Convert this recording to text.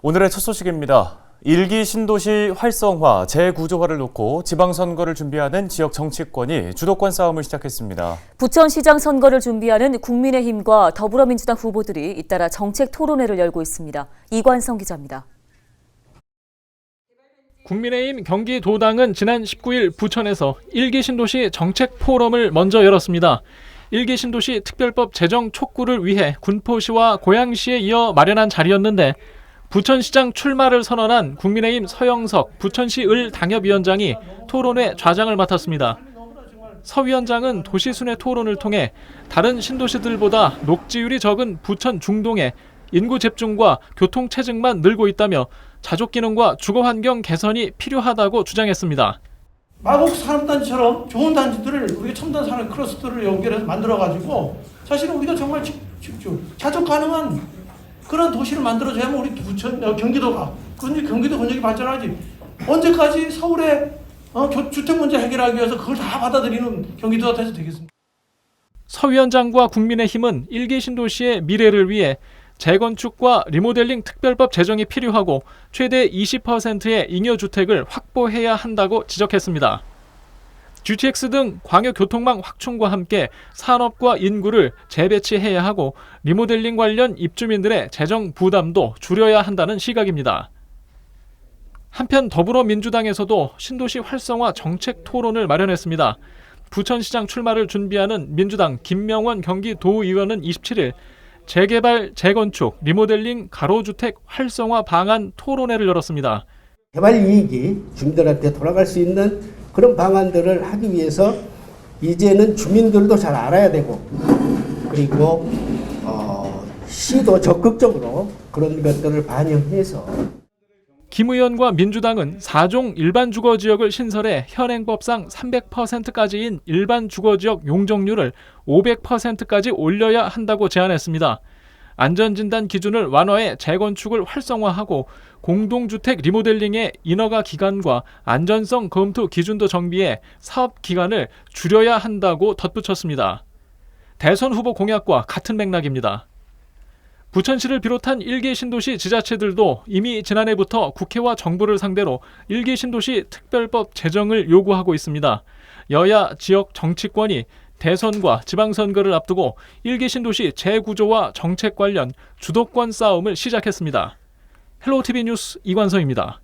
오늘의 첫 소식입니다. 일기 신도시 활성화, 재구조화를 놓고 지방선거를 준비하는 지역 정치권이 주도권 싸움을 시작했습니다. 부천시장 선거를 준비하는 국민의힘과 더불어민주당 후보들이 잇따라 정책 토론회를 열고 있습니다. 이관성 기자입니다. 국민의힘 경기도당은 지난 19일 부천에서 일기 신도시 정책 포럼을 먼저 열었습니다. 일기 신도시 특별법 제정 촉구를 위해 군포시와 고양시에 이어 마련한 자리였는데 부천시장 출마를 선언한 국민의힘 서영석 부천시 을 당협위원장이 토론회 좌장을 맡았습니다. 서 위원장은 도시순회 토론을 통해 다른 신도시들보다 녹지율이 적은 부천 중동에 인구 집중과 교통 체증만 늘고 있다며 자족 기능과 주거 환경 개선이 필요하다고 주장했습니다. 마곡 산업단지처럼 좋은 단지들을 우리가 첨단 산업 클러스터를 연결해서 만들어 가지고 사실은 우리가 정말 지- 지- 지- 자족 가능한 그런 도시를 만들어줘야만 우리 부천 어, 경기도가 근데 경기도 근육이 발전하지 언제까지 서울의 어, 교- 주택 문제 해결하기 위해서 그걸 다 받아들이는 경기도가 돼서 되겠습니까? 서 위원장과 국민의힘은 일기 신도시의 미래를 위해 재건축과 리모델링 특별법 제정이 필요하고 최대 20%의 잉여 주택을 확보해야 한다고 지적했습니다. GTX 등 광역 교통망 확충과 함께 산업과 인구를 재배치해야 하고 리모델링 관련 입주민들의 재정 부담도 줄여야 한다는 시각입니다. 한편 더불어민주당에서도 신도시 활성화 정책 토론을 마련했습니다. 부천시장 출마를 준비하는 민주당 김명원 경기도의원은 27일 재개발, 재건축, 리모델링, 가로주택 활성화 방안 토론회를 열었습니다. 개발 이익이 주민들한테 돌아갈 수 있는 그런 방안들을 하기 위해서 이제는 주민들도 잘 알아야 되고 그리고 어, 시도 적극적으로 그런 것들을 반영해서 김 의원과 민주당은 4종 일반 주거 지역을 신설해 현행법상 300%까지인 일반 주거 지역 용적률을 500%까지 올려야 한다고 제안했습니다. 안전진단 기준을 완화해 재건축을 활성화하고 공동주택 리모델링의 인허가 기간과 안전성 검토 기준도 정비해 사업 기간을 줄여야 한다고 덧붙였습니다. 대선 후보 공약과 같은 맥락입니다. 부천시를 비롯한 일개 신도시 지자체들도 이미 지난해부터 국회와 정부를 상대로 일개 신도시 특별법 제정을 요구하고 있습니다. 여야 지역 정치권이 대선과 지방선거를 앞두고 일개 신도시 재구조와 정책 관련 주도권 싸움을 시작했습니다. 헬로티비 뉴스 이관성입니다.